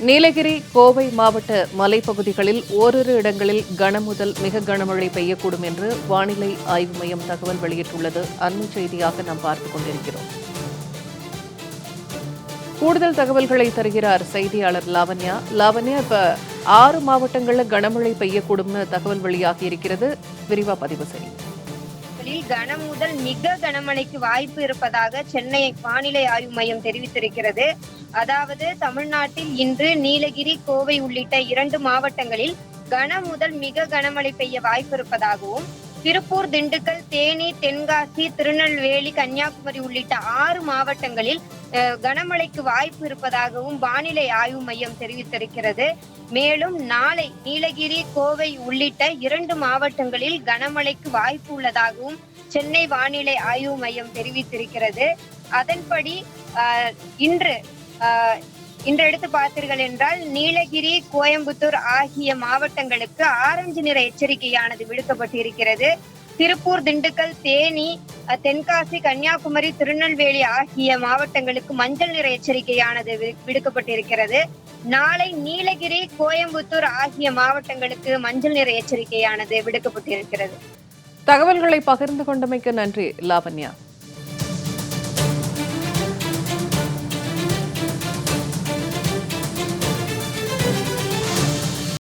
நீலகிரி கோவை மாவட்ட மலைப்பகுதிகளில் ஓரிரு இடங்களில் கனமுதல் மிக கனமழை பெய்யக்கூடும் என்று வானிலை ஆய்வு மையம் தகவல் வெளியிட்டுள்ளது. அண்மை செய்தியாக நாம் பார்த்துக் கொண்டிருக்கிறோம். கூடுதல் தகவல்களை தருகிறார் செய்தியாளர் லாவண்யா. லாவண்யா இப்ப ஆறு மாவட்டங்களில் கனமழை பெய்யக்கூடும்னு தகவல் வெளியாகி இருக்கிறது. விரிவா பதிவு செய்யும் நாட்களில் கனம் முதல் மிக கனமழைக்கு வாய்ப்பு இருப்பதாக சென்னை வானிலை ஆய்வு மையம் தெரிவித்திருக்கிறது. அதாவது தமிழ்நாட்டில் இன்று நீலகிரி கோவை உள்ளிட்ட இரண்டு மாவட்டங்களில் கன முதல் மிக கனமழை பெய்ய வாய்ப்பு இருப்பதாகவும் திருப்பூர் திண்டுக்கல் தேனி தென்காசி திருநெல்வேலி கன்னியாகுமரி உள்ளிட்ட ஆறு மாவட்டங்களில் கனமழைக்கு வாய்ப்பு இருப்பதாகவும் வானிலை ஆய்வு மையம் தெரிவித்திருக்கிறது. மேலும் நாளை நீலகிரி கோவை உள்ளிட்ட இரண்டு மாவட்டங்களில் கனமழைக்கு வாய்ப்பு உள்ளதாகவும் சென்னை வானிலை ஆய்வு மையம் தெரிவித்திருக்கிறது. அதன்படி இன்று இன்று எடுத்து பார்த்தீர்கள் என்றால் நீலகிரி கோயம்புத்தூர் ஆகிய மாவட்டங்களுக்கு ஆரஞ்சு நிற எச்சரிக்கையானது விடுக்கப்பட்டிருக்கிறது. திருப்பூர் திண்டுக்கல் தேனி தென்காசி கன்னியாகுமரி திருநெல்வேலி ஆகிய மாவட்டங்களுக்கு மஞ்சள் நிற எச்சரிக்கையானது வி- விடுக்கப்பட்டிருக்கிறது. நாளை நீலகிரி கோயம்புத்தூர் ஆகிய மாவட்டங்களுக்கு மஞ்சள் நிற எச்சரிக்கையானது விடுக்கப்பட்டிருக்கிறது. தகவல்களை பகிர்ந்து கொண்டமைக்கு நன்றி லாவண்யா.